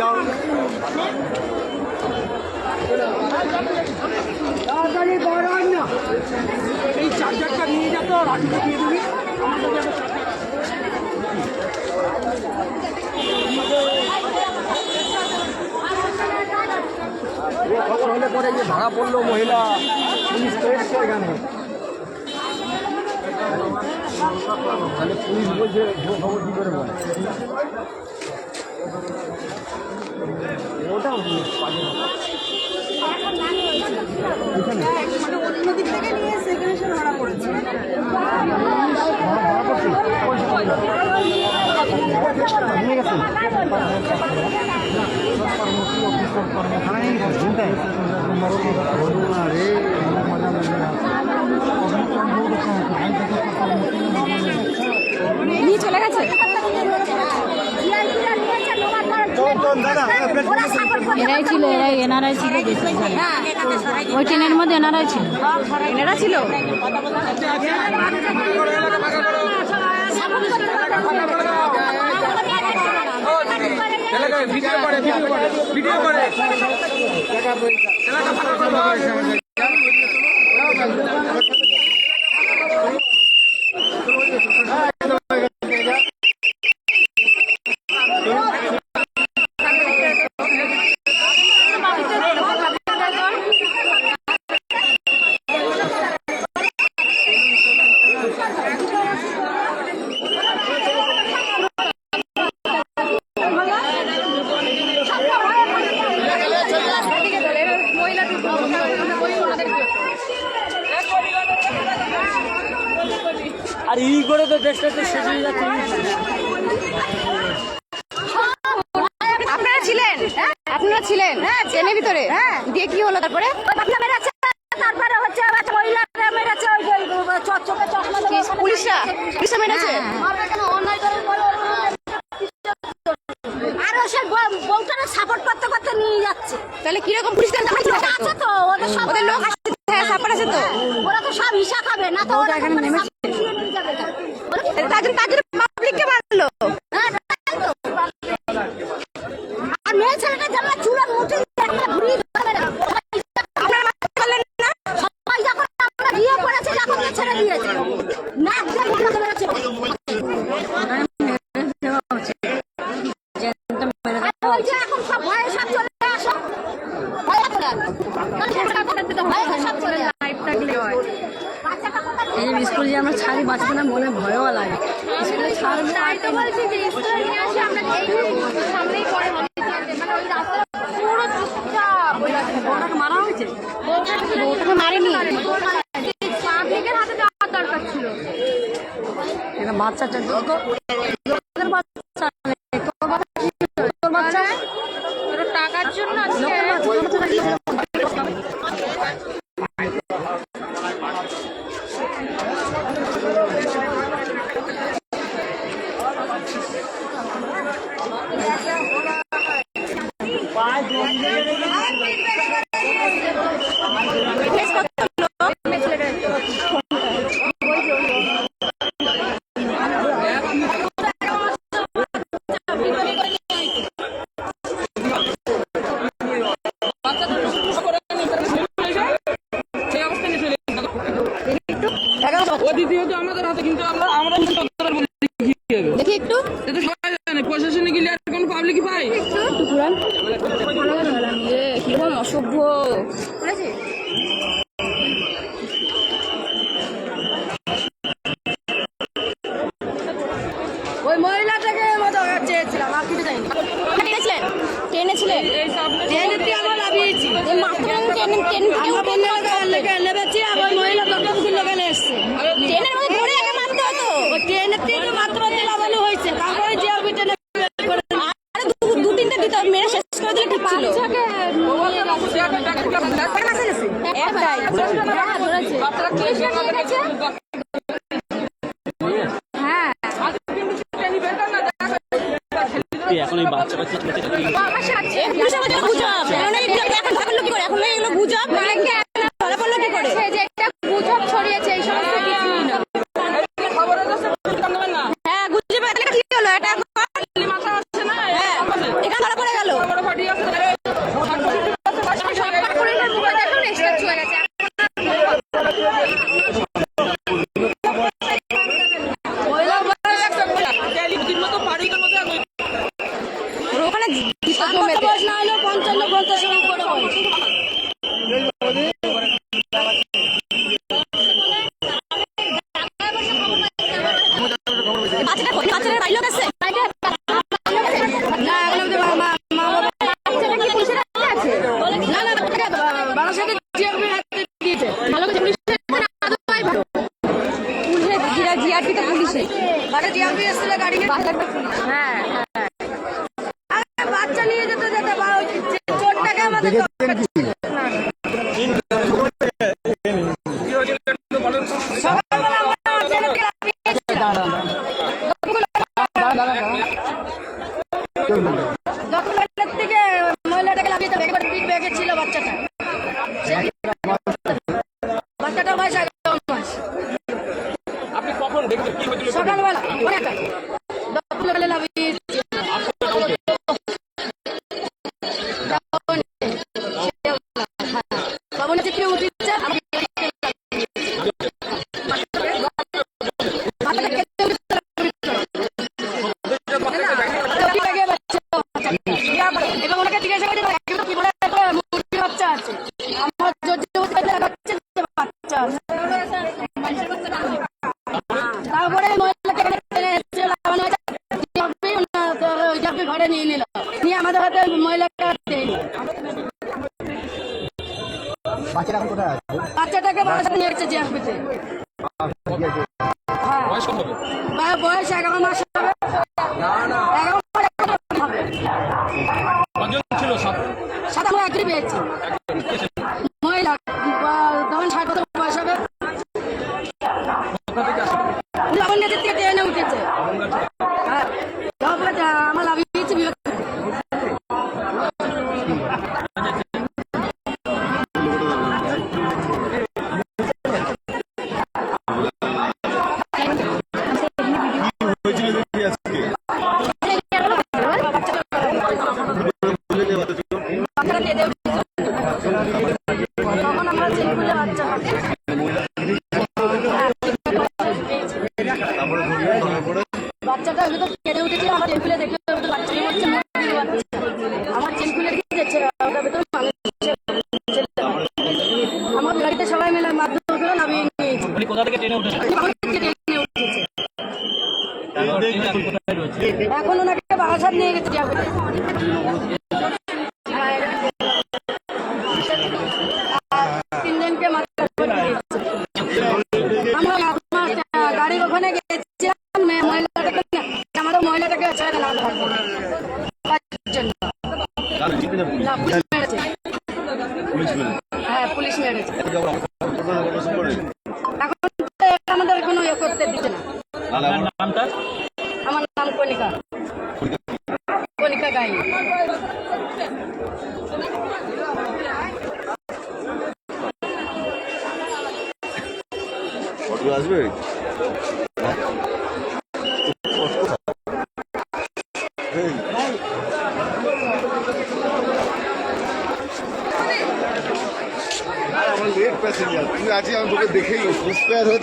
যাও। তাড়াতাড়ি গরম না। এই চার্জারটা নিয়ে যা তো রাজুকে দিয়ে দিবি। হলে পরে যে ভাড়া পড়ল মহিলা। পুলিশ তো এখানে তাহলে পুলিশ বলছে খবর কী করে বলে? ওটা অন্যদিক থেকে নিয়ে চলে গেছে? এরাই ছিল এরাই এনারাই ছিল ওই ট্রেনের মধ্যে এনারাই ছিল। এনারা ছিল? ভিডিও করে ভিডিও করে। পুলিশরা পুলিশরা সাপোর্ট করতে করতে নিয়ে যাচ্ছে। তাহলে কীরকম পুলিশদের আছে তো ওদের লোক আছে সাপোর্ট হ্যাঁ, আছে তো। হ্যাঁ, ওরা তো সব হিসা খাবে না তো ওরা এখানে মানে নেমেছে। ট্রেনের মধ্যে ধরে একা মারতে হতো ট্রেনের থেকে মারতে মারতে লাভানো হয়েছে তারপরে যে অরবিটার 来来来啊对不对 বাচ্চারা কেঁদে তখন আমরা চেক করলে বাচ্চা বাচ্চাটা কেঁদে উঠেছিল আমরা টেবিলে দেখে হ্যাঁ পুলিশ মেরেছে এখন আমাদের কোনো ইয়ে করতে দিচ্ছে না আমার নাম কণিকা কণিকা গাই আসবে? de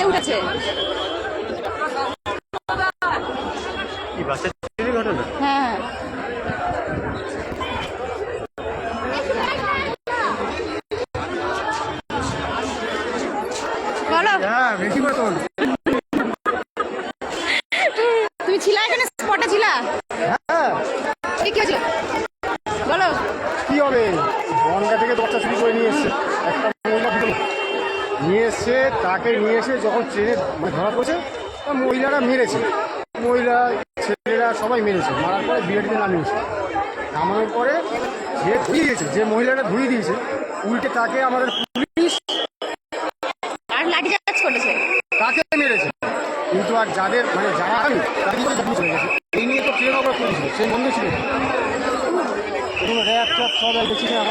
বেজে উঠেছে। হ্যাঁ। হ্যাঁ, তুমি ছিলা এখানে? স্পটে ছিলা? হ্যাঁ। কি হয়েছিল? বলো। কি হবে? থেকে দশটা চুরি করে নিয়ে এসছে। নিয়ে এসছে তাকে নিয়ে এসে যখন ট্রেনে ধরা পড়েছে মহিলারা মেরেছে। মহিলা ছেলেরা সবাই মেরেছে। মারার পরে বিরাটকে নামিয়েছে নামানোর পরে যে ধুয়ে দিয়েছে যে মহিলাটা ধুয়ে দিয়েছে উল্টে তাকে আমাদের পুলিশ আর করেছে? তাকে মেরেছে। কিন্তু আর যাদের মানে যারা আমি তাদের চলে গেছে। এই নিয়ে তো ট্রেন আমরা করেছিল সেই বন্ধু ছিল। একটা র্যাপ সব বেশি সব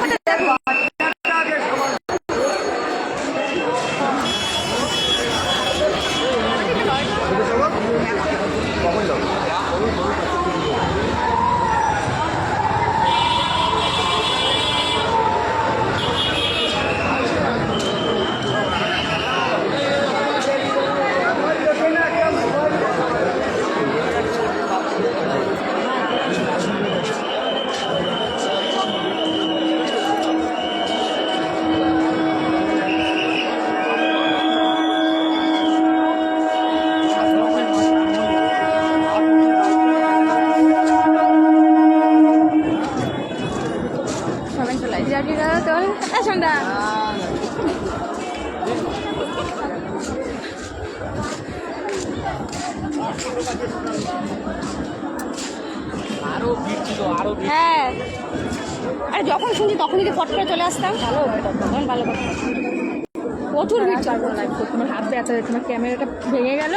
我在家做。চলে আসতাম। ভালো তখন ভালো কথা প্রচুর ভিড় ছিল। তোমার হাত ব্যথা তোমার ক্যামেরাটা ভেঙে গেল?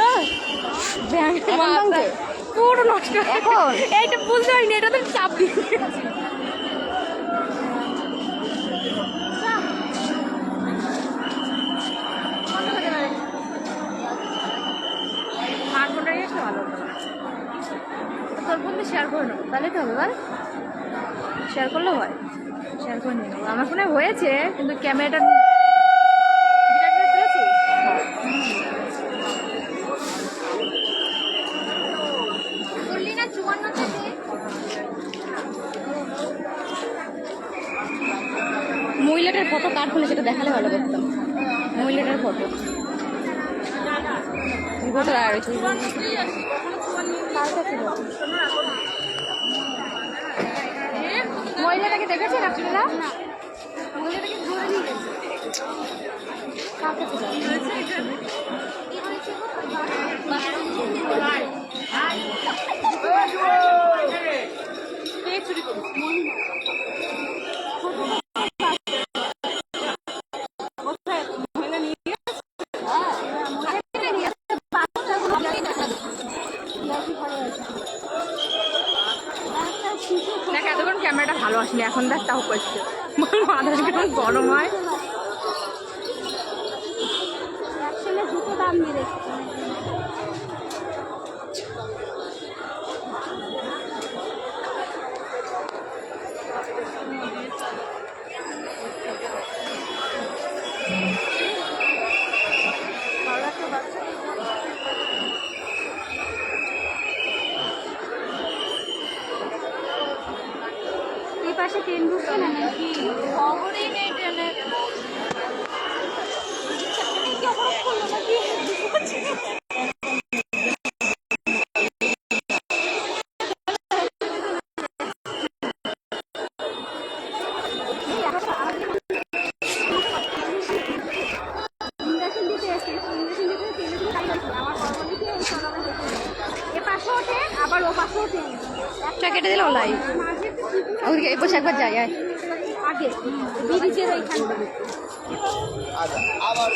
পুরো নষ্ট এখন? এইটা বুঝতে পারিনি এটা তো চাপ দিয়ে তোর ফোন শেয়ার করে নেব তাহলে তো হবে বল। শেয়ার করলেও হয়। শেয়ার করে নিয়ে আমার ফোনে হয়েছে কিন্তু ক্যামেরাটা মহিলাটার ফটো কার ফোনে? সেটা দেখালে ভালো করতাম। মহিলাটার ফটো। ফটো আর মহিলাটাকে দেখেছেন আপনারা? মহিলাটাকে ধরে নিয়ে গেছে। কার কাছে? একটা কেটে দিল লাই মাঝে একটু ছিদ্র ওদিকে পাশে একবার যাই, আয়। আগে, ব্রিজের ওইখানটা আবার